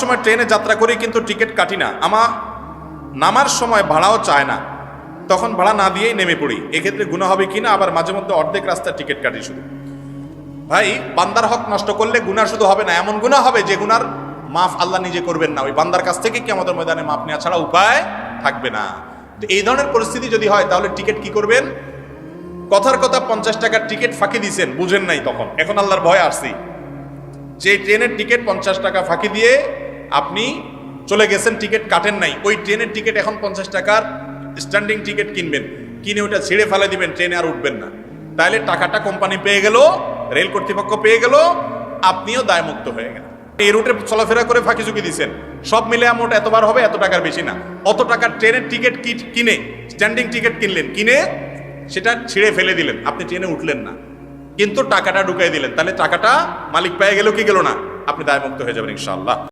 সময় ট্রেনে যাত্রা করি কিন্তু টিকিট কাটি না। আমার নামার সময় ভাড়াও চায় না। তখন ভাড়া না দিয়েই নেমে পড়ি। এক্ষেত্রে গুণা হবে কিনা আবার মাঝে মধ্যে অর্ধেক রাস্তার টিকিট কাটি শুধু। ভাই, বান্দার হক নষ্ট করলে গুনাহ শুধু হবে না, এমন গুনাহ হবে যে গুনার মাফ আল্লাহ নিজে করবেন না। ওই বান্দার কাছ থেকে কি আমাদের ময়দানে মাফ নেওয়া ছাড়া উপায় থাকবে না। তো এই ধরনের পরিস্থিতি যদি হয়, তাহলে টিকিট কি করবেন? কথার কথা পঞ্চাশ টাকার টিকিট ফাঁকি দিয়েছেন বুঝেন নাই তখন। এখন আল্লাহর ভয় আসছি। যে ট্রেনের টিকিট পঞ্চাশ টাকা ফাঁকি দিয়ে আপনি চলে গেছেন, টিকিট কাটেন নাই। ওই ট্রেনের টিকিট এখন পঞ্চাশ টাকার স্ট্যান্ডিং টিকিট কিনবেন। কিনে ওটা ছিঁড়ে ফেলে দিবেন, ট্রেনে আর উঠবেন না। তাহলে টাকাটা কোম্পানি পেয়ে গেল রেল কর্তৃপক্ষ পেয়ে গেল, আপনিও দায়মুক্ত হয়ে গেলেন। এই রুটে চলাফেরা করে ফাঁকি ঝুঁকি দিচ্ছেন সব মিলে অ্যামাউন্ট এতবার হবে, এত টাকার বেশি না। অত টাকার ট্রেনের টিকিট কিনে স্ট্যান্ডিং টিকিট কিনলেন, কিনে সেটা ছিঁড়ে ফেলে দিলেন। আপনি ট্রেনে উঠলেন না। কিন্তু টাকাটা ঢুকাই দিলেন। তাহলে টাকাটা মালিক পেয়ে গেল, কি গেল না? আপনি দায়মুক্ত হয়ে যাবেন ইনশাআল্লাহ।